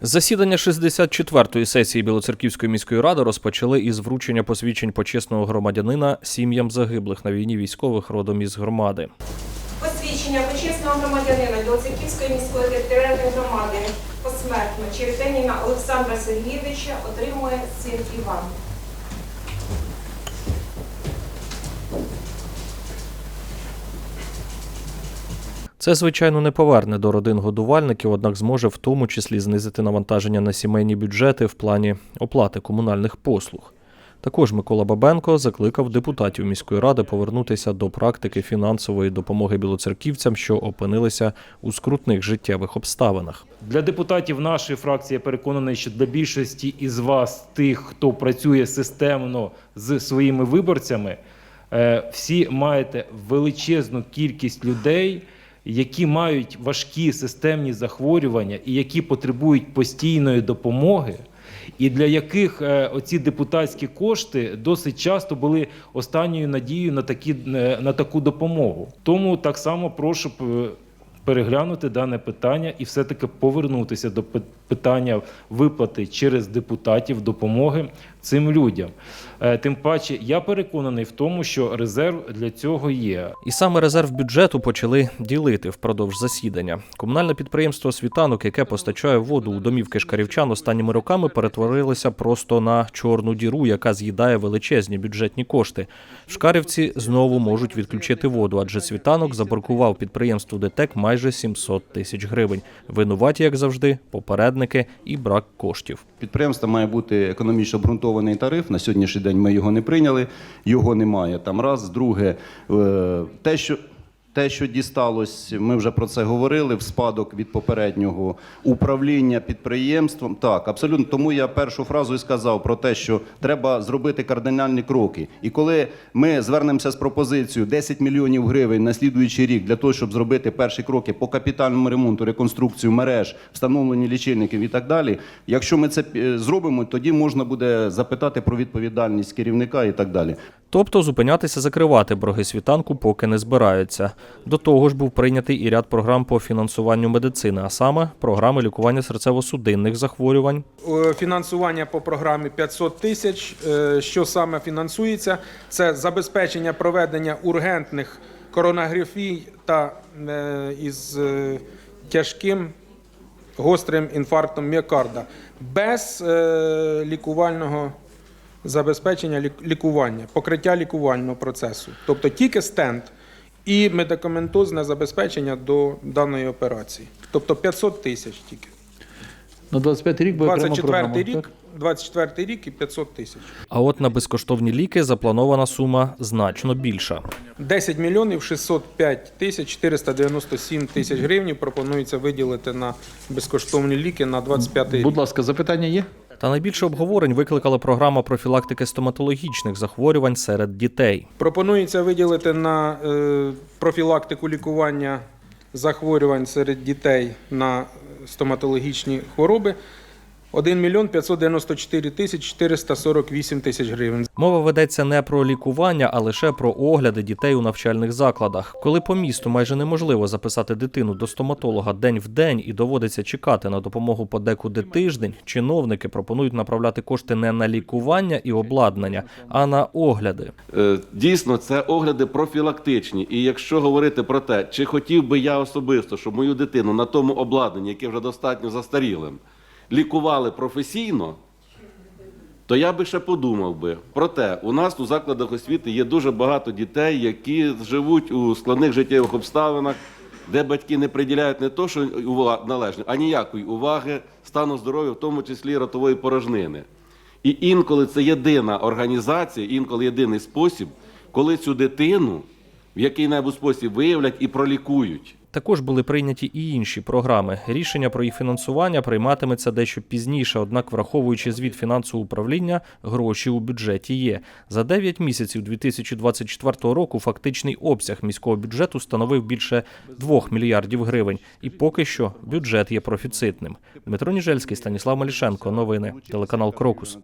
Засідання 64-ї сесії Білоцерківської міської ради розпочали із вручення посвідчень почесного громадянина сім'ям загиблих на війні військових родом із громади. Посвідчення почесного громадянина Білоцерківської міської територіальної громади посмертно Черетеніна Олександра Сергійовича отримує син Іван. Це, звичайно, не поверне до родин годувальників, однак зможе в тому числі знизити навантаження на сімейні бюджети в плані оплати комунальних послуг. Також Микола Бабенко закликав депутатів міської ради повернутися до практики фінансової допомоги білоцерківцям, що опинилися у скрутних життєвих обставинах. Для депутатів нашої фракції я переконаний, що для більшості із вас, тих, хто працює системно з своїми виборцями, е, всі маєте величезну кількість людей, які мають важкі системні захворювання і які потребують постійної допомоги. І для яких е, оці депутатські кошти досить часто були останньою надією на такі е, на таку допомогу. Тому так само прошу переглянути дане питання і все-таки повернутися до питання виплати через депутатів допомоги цим людям. Е, Тим паче, я переконаний в тому, що резерв для цього є. І саме резерв бюджету почали ділити впродовж засідання. Комунальне підприємство Світанок, яке постачає воду у домівки шкарівчан, останніми роками перетворилося просто на чорну діру, яка з'їдає величезні бюджетні кошти. Шкарівці знову можуть відключити воду, адже світанок заборкував підприємству ДТЕК майже 700 тисяч гривень. Винуваті, як завжди, попередники і брак коштів. Підприємства має бути економічно обґрунтований тариф. На сьогоднішній день ми його не прийняли, його немає. Там раз, друге, е, те, що. Те, що дісталось, ми вже про це говорили в спадок від попереднього управління підприємством. Так, абсолютно. Тому я першу фразу і сказав про те, що треба зробити кардинальні кроки. І коли ми звернемося з пропозицією 10 мільйонів гривень на слідуючий рік для того, щоб зробити перші кроки по капітальному ремонту, реконструкцію мереж, встановлення лічильників і так далі. Якщо ми це е, зробимо, тоді можна буде запитати про відповідальність керівника і так далі. Тобто зупинятися закривати борги світанку поки не збираються. До того ж був прийнятий і ряд програм по фінансуванню медицини, а саме програми лікування серцево-судинних захворювань, Е, Фінансування по програмі 500 тисяч. Е, Що саме фінансується? Це забезпечення проведення ургентних коронарографій та е, із тяжким гострим інфарктом міокарда без лікувального забезпечення лікування, покриття лікувального процесу. Тобто тільки стенд і медикаментозне забезпечення до даної операції. Тобто 500 тисяч тільки. На 25 рік буде окрема 24 рік, так? 24 рік і 500 тисяч. а от на безкоштовні ліки запланована сума значно більша. 10 мільйонів 605 тисяч 497 тисяч гривень пропонується виділити на безкоштовні ліки на 25 рік. Будь ласка, запитання є? Та найбільше обговорень викликала програма профілактики стоматологічних захворювань серед дітей. Пропонується виділити на е, профілактику лікування захворювань серед дітей на стоматологічні хвороби 1 мільйон 594 тисяч 448 тисяч гривень. Мова ведеться не про лікування, а лише про огляди дітей у навчальних закладах. Коли по місту майже неможливо записати дитину до стоматолога день в день і доводиться чекати на допомогу подекуди тиждень, чиновники пропонують направляти кошти не на лікування і обладнання, а на огляди. Е, Дійсно, це огляди профілактичні. І якщо говорити про те, чи хотів би я особисто, щоб мою дитину на тому обладнанні, яке вже достатньо застарілим, лікували професійно, то я би ще подумав би. Проте у нас у закладах освіти є дуже багато дітей, які живуть у складних життєвих обставинах, де батьки не приділяють не то, що належно, а ніякої уваги стану здоров'я, в тому числі ротової порожнини. І інколи це єдина організація, інколи єдиний спосіб, коли цю дитину в який-небудь спосіб виявлять і пролікують. Також були прийняті і інші програми. Рішення про їх фінансування прийматиметься дещо пізніше, однак, враховуючи звіт фінансового управління, гроші у бюджеті є. За 9 місяців 2024 року фактичний обсяг міського бюджету становив більше 2 мільярдів гривень, і поки що бюджет є профіцитним. Дмитро Ніжельський, Станіслав Малішенко. Новини. Телеканал Крокус.